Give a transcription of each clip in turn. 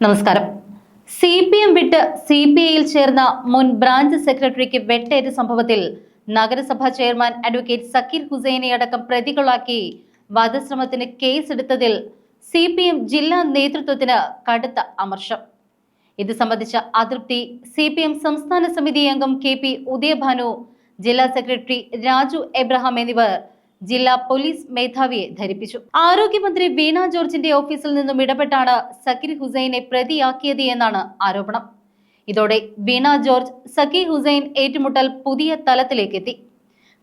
നമസ്കാരം. C P M വിട്ട് C P ഐയിൽ ചേർന്ന മുൻ ബ്രാഞ്ച് സെക്രട്ടറിക്ക് വെട്ടേറ്റ സംഭവത്തിൽ നഗരസഭാ ചെയർമാൻ അഡ്വക്കേറ്റ് സക്കീർ ഹുസൈനെ അടക്കം പ്രതികളാക്കി വധശ്രമത്തിന് കേസെടുത്തതിൽ സി പി എം ജില്ലാ നേതൃത്വത്തിന് കടുത്ത അമർഷം. ഇത് സംബന്ധിച്ച അതൃപ്തി സി പി എം സംസ്ഥാന സമിതി അംഗം കെ പി ഉദയഭാനു ജില്ലാ സെക്രട്ടറി രാജു എബ്രഹാം എന്നിവർ ജില്ലാ പോലീസ് മേധാവിയെ ധരിപ്പിച്ചു. ആരോഗ്യമന്ത്രി വീണ ജോർജിന്റെ ഓഫീസിൽ നിന്നും ഇടപെട്ടാണ് സക്കീർ ഹുസൈനെ പ്രതിയാക്കിയത് എന്നാണ് ആരോപണം. ഇതോടെ വീണ ജോർജ് സക്കീർ ഹുസൈൻ ഏറ്റുമുട്ടൽ പുതിയ തലത്തിലേക്ക് എത്തി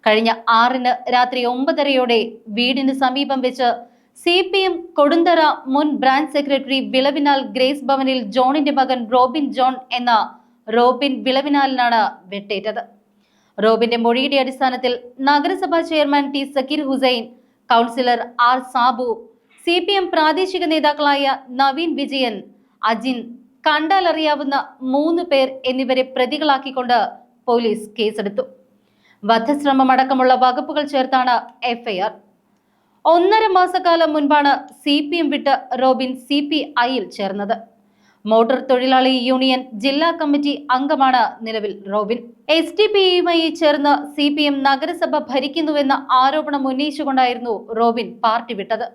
കഴിഞ്ഞ ആറിന് രാത്രി ഒമ്പതരയോടെ വീടിന് സമീപം വെച്ച് സി പി എം കൊടുന്തറ മുൻ ബ്രാഞ്ച് സെക്രട്ടറി വിളവിനാൽ ഗ്രേസ് ഭവനിൽ ജോണിന്റെ മകൻ റോബിൻ ജോൺ എന്ന റോബിൻ വിളവിനാലിനാണ് വെട്ടേറ്റത്. റോബിന്റെ മൊഴിയുടെ അടിസ്ഥാനത്തിൽ നഗരസഭാ chairman T Zakir Hussain councillor R Sabu C P M പ്രാദേശിക നേതാക്കളായ നവീൻ വിജയൻ അജിൻ കണ്ടാലറിയാവുന്ന മൂന്ന് പേർ എന്നിവരെ പ്രതികളാക്കിക്കൊണ്ട് പോലീസ് കേസെടുത്തു. വധശ്രമം അടക്കമുള്ള വകുപ്പുകൾ ചേർത്താണ് എഫ്ഐആർ. ഒന്നര മാസക്കാലം മുൻപാണ് സി പി എം വിട്ട് റോബിൻ സി പി ഐയിൽ ചേർന്നത്. മോട്ടോർ തൊഴിലാളി യൂണിയൻ ജില്ലാ കമ്മിറ്റി അംഗമാണ് നിലവിൽ റോബിൻ. എസ് ഡി പി യുമായി ചേർന്ന് സി പി എം നഗരസഭ ഭരിക്കുന്നുവെന്ന ആരോപണം ഉന്നയിച്ചുകൊണ്ടായിരുന്നു റോബിൻ പാർട്ടി വിട്ടത്.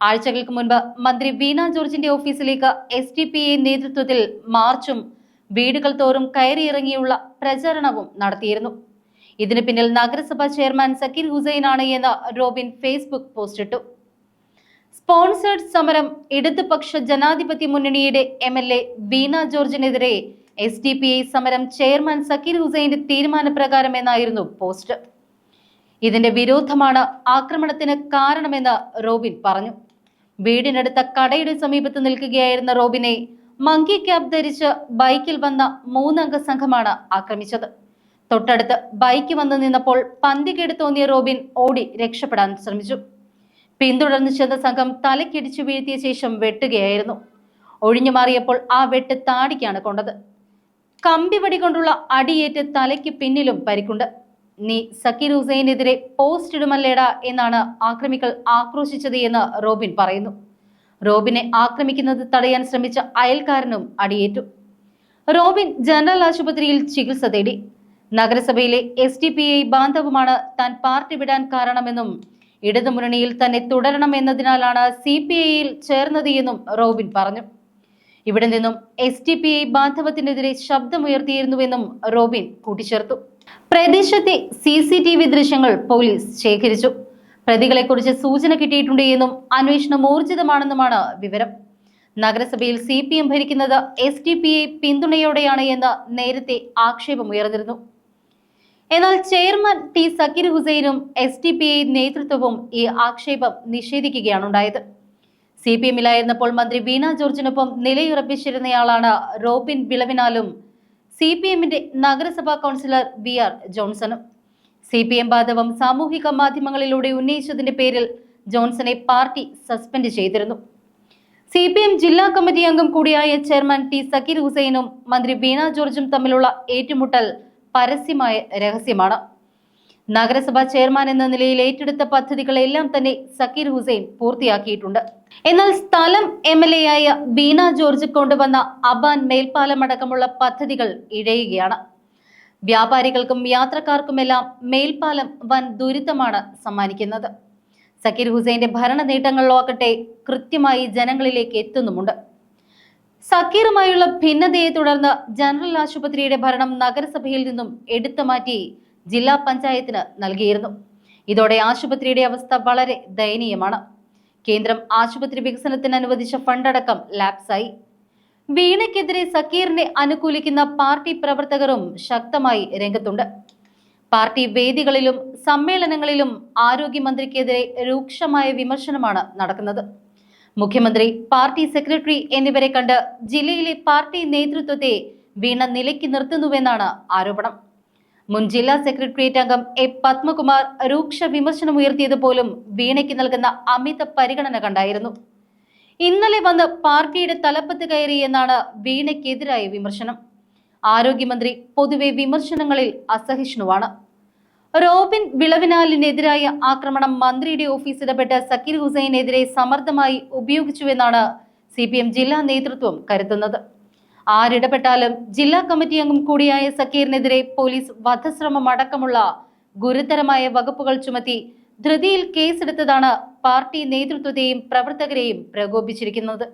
ആഴ്ചകൾക്ക് മുൻപ് മന്ത്രി വീണ ജോർജിന്റെ ഓഫീസിലേക്ക് എസ് ഡി പി ഐ നേതൃത്വത്തിൽ മാർച്ചും വീടുകൾ തോറും കയറിയിറങ്ങിയുള്ള പ്രചരണവും നടത്തിയിരുന്നു. ഇതിന് പിന്നിൽ നഗരസഭാ ചെയർമാൻ സക്കീർ ഹുസൈനാണ് എന്ന് റോബിൻ ഫേസ്ബുക്ക് പോസ്റ്റിട്ടു. സ്പോൺസേഡ് സമരം ഇടതുപക്ഷ ജനാധിപത്യ മുന്നണിയുടെ എം എൽ എ വീണ ജോർജിനെതിരെ എസ് ഡി പി ഐ സമരം ചെയർമാൻ സക്കീർ ഹുസൈന്റെ തീരുമാനപ്രകാരം എന്നായിരുന്നു പോസ്റ്റ്. ഇതിന്റെ വിരോധമാണ് ആക്രമണത്തിന് കാരണമെന്ന് റോബിൻ പറഞ്ഞു. വീടിനടുത്ത കടയുടെ സമീപത്ത് നിൽക്കുകയായിരുന്ന റോബിനെ മങ്കി ക്യാബ് ധരിച്ച് ബൈക്കിൽ വന്ന മൂന്നംഗ സംഘമാണ് ആക്രമിച്ചത്. തൊട്ടടുത്ത് ബൈക്ക് വന്നു നിന്നപ്പോൾ പന്തികേട് തോന്നിയ റോബിൻ ഓടി രക്ഷപ്പെടാൻ ശ്രമിച്ചു. പിന്തുടർന്ന് ചെന്ന സംഘം തലക്കിടിച്ചു വീഴ്ത്തിയ ശേഷം വെട്ടുകയായിരുന്നു. ഒഴിഞ്ഞു മാറിയപ്പോൾ ആ വെട്ട് താടിക്കാണ് കൊണ്ടത്. കമ്പിവടി കൊണ്ടുള്ള അടിയേറ്റ് തലയ്ക്ക് പിന്നിലും പരിക്കുണ്ട്. നീ സക്കീർ ഹുസൈനെതിരെ പോസ്റ്റ് ഇടുമല്ലേടാ എന്നാണ് ആക്രമികൾ ആക്രോശിച്ചത് എന്ന് റോബിൻ പറയുന്നു. റോബിനെ ആക്രമിക്കുന്നത് തടയാൻ ശ്രമിച്ച അയൽക്കാരനും അടിയേറ്റു. റോബിൻ ജനറൽ ആശുപത്രിയിൽ ചികിത്സ തേടി. നഗരസഭയിലെ എസ് ഡി പി ഐ ബാന്ധവുമാണ് താൻ പാർട്ടി വിടാൻ കാരണമെന്നും ഇടതുമുന്നണിയിൽ തന്നെ തുടരണം എന്നതിനാലാണ് സി പി ഐയിൽ ചേർന്നത് എന്നും റോബിൻ പറഞ്ഞു. ഇവിടെ നിന്നും എസ് ടി പി ഐ ബാന്ധവത്തിനെതിരെ ശബ്ദമുയർത്തിയിരുന്നുവെന്നും റോബിൻ കൂട്ടിച്ചേർത്തു. പ്രദേശത്തെ സി സി ടി വി ദൃശ്യങ്ങൾ പോലീസ് ശേഖരിച്ചു. പ്രതികളെക്കുറിച്ച് സൂചന കിട്ടിയിട്ടുണ്ട് എന്നും അന്വേഷണം ഊർജിതമാണെന്നുമാണ് വിവരം. നഗരസഭയിൽ സി പി എം ഭരിക്കുന്നത് എസ് ഡി പി ഐ പിന്തുണയോടെയാണ് എന്ന് നേരത്തെ ആക്ഷേപമുയർന്നിരുന്നു. എന്നാൽ ചെയർമാൻ ടി സക്കീർ ഹുസൈനും എസ് ഡി പി ഐ നേതൃത്വവും ഈ ആക്ഷേപം നിഷേധിക്കുകയാണ് ഉണ്ടായത് സി പി എമ്മിലായിരുന്നപ്പോൾ മന്ത്രി വീണ ജോർജിനൊപ്പം നിലയുറപ്പിച്ചിരുന്നയാളാണ് റോബിൻ വിളവിനാലും സി പി എമ്മിന്റെ നഗരസഭാ കൗൺസിലർ വി ആർ ജോൺസണും. സി പി എം ബാധവം സാമൂഹിക മാധ്യമങ്ങളിലൂടെ ഉന്നയിച്ചതിന്റെ പേരിൽ ജോൺസണെ പാർട്ടി സസ്പെൻഡ് ചെയ്തിരുന്നു. സി പി എം ജില്ലാ കമ്മിറ്റി അംഗം കൂടിയായ ചെയർമാൻ ടി സക്കീർ ഹുസൈനും മന്ത്രി വീണ ജോർജും തമ്മിലുള്ള ഏറ്റുമുട്ടൽ പരസ്യമായ രഹസ്യമാണ്. നഗരസഭാ ചെയർമാൻ എന്ന നിലയിൽ ഏറ്റെടുത്ത പദ്ധതികളെല്ലാം തന്നെ സക്കീർ ഹുസൈൻ പൂർത്തിയാക്കിയിട്ടുണ്ട്. എന്നാൽ സ്ഥലം എം എൽ എ ആയ ബീന ജോർജ് കൊണ്ടുവന്ന അബാൻ മേൽപ്പാലം അടക്കമുള്ള പദ്ധതികൾ ഇഴയുകയാണ്. വ്യാപാരികൾക്കും യാത്രക്കാർക്കുമെല്ലാം മേൽപ്പാലം വൻ ദുരിതമാണ് സമ്മാനിക്കുന്നത്. സക്കീർ ഹുസൈന്റെ ഭരണ നേട്ടങ്ങളിലോക്കട്ടെ കൃത്യമായി ജനങ്ങളിലേക്ക് എത്തുന്നുമുണ്ട്. സക്കീറുമായുള്ള ഭിന്നതയെ തുടർന്ന് ജനറൽ ആശുപത്രിയുടെ ഭരണം നഗരസഭയിൽ നിന്നും എടുത്തു മാറ്റി ജില്ലാ പഞ്ചായത്തിന് നൽകിയിരുന്നു. ഇതോടെ ആശുപത്രിയുടെ അവസ്ഥ വളരെ ദയനീയമാണ്. കേന്ദ്രം ആശുപത്രി വികസനത്തിന് അനുവദിച്ച ഫണ്ടടക്കം ലാപ്സായി. വീണയ്ക്കെതിരെ സക്കീറിനെ അനുകൂലിക്കുന്ന പാർട്ടി പ്രവർത്തകരും ശക്തമായി രംഗത്തുണ്ട്. പാർട്ടി വേദികളിലും സമ്മേളനങ്ങളിലും ആരോഗ്യമന്ത്രിക്കെതിരെ രൂക്ഷമായ വിമർശനമാണ് നടക്കുന്നത്. മുഖ്യമന്ത്രി പാർട്ടി സെക്രട്ടറി എന്നിവരെ കണ്ട് ജില്ലയിലെ പാർട്ടി നേതൃത്വത്തെ വീണ നിലയ്ക്ക് നിർത്തുന്നുവെന്നാണ് ആരോപണം. മുൻ ജില്ലാ സെക്രട്ടേറിയറ്റ് അംഗം എ പത്മകുമാർ രൂക്ഷ വിമർശനം ഉയർത്തിയത് പോലും വീണയ്ക്ക് നൽകുന്ന അമിത പരിഗണന കണ്ടായിരുന്നു. ഇന്നലെ വന്ന് പാർട്ടിയുടെ തലപ്പത്ത് കയറി എന്നാണ് വീണയ്ക്കെതിരായ വിമർശനം. ആരോഗ്യമന്ത്രി പൊതുവെ വിമർശനങ്ങളിൽ അസഹിഷ്ണുവാണ്. റോബിൻ വിളവിനാലിനെതിരായ ആക്രമണം മന്ത്രിയുടെ ഓഫീസ് ഇടപെട്ട സക്കീർ ഹുസൈനെതിരെ സമർത്ഥമായി ഉപയോഗിച്ചുവെന്നാണ് സി പി എം ജില്ലാ നേതൃത്വം കരുതുന്നത്. ആരിടപെട്ടാലും ജില്ലാ കമ്മിറ്റി അംഗം കൂടിയായ സക്കീറിനെതിരെ പോലീസ് വധശ്രമം അടക്കമുള്ള ഗുരുതരമായ വകുപ്പുകൾ ചുമത്തി ധൃതിയിൽ കേസെടുത്തതാണ് പാർട്ടി നേതൃത്വത്തെയും പ്രവർത്തകരെയും പ്രകോപിച്ചിരിക്കുന്നത്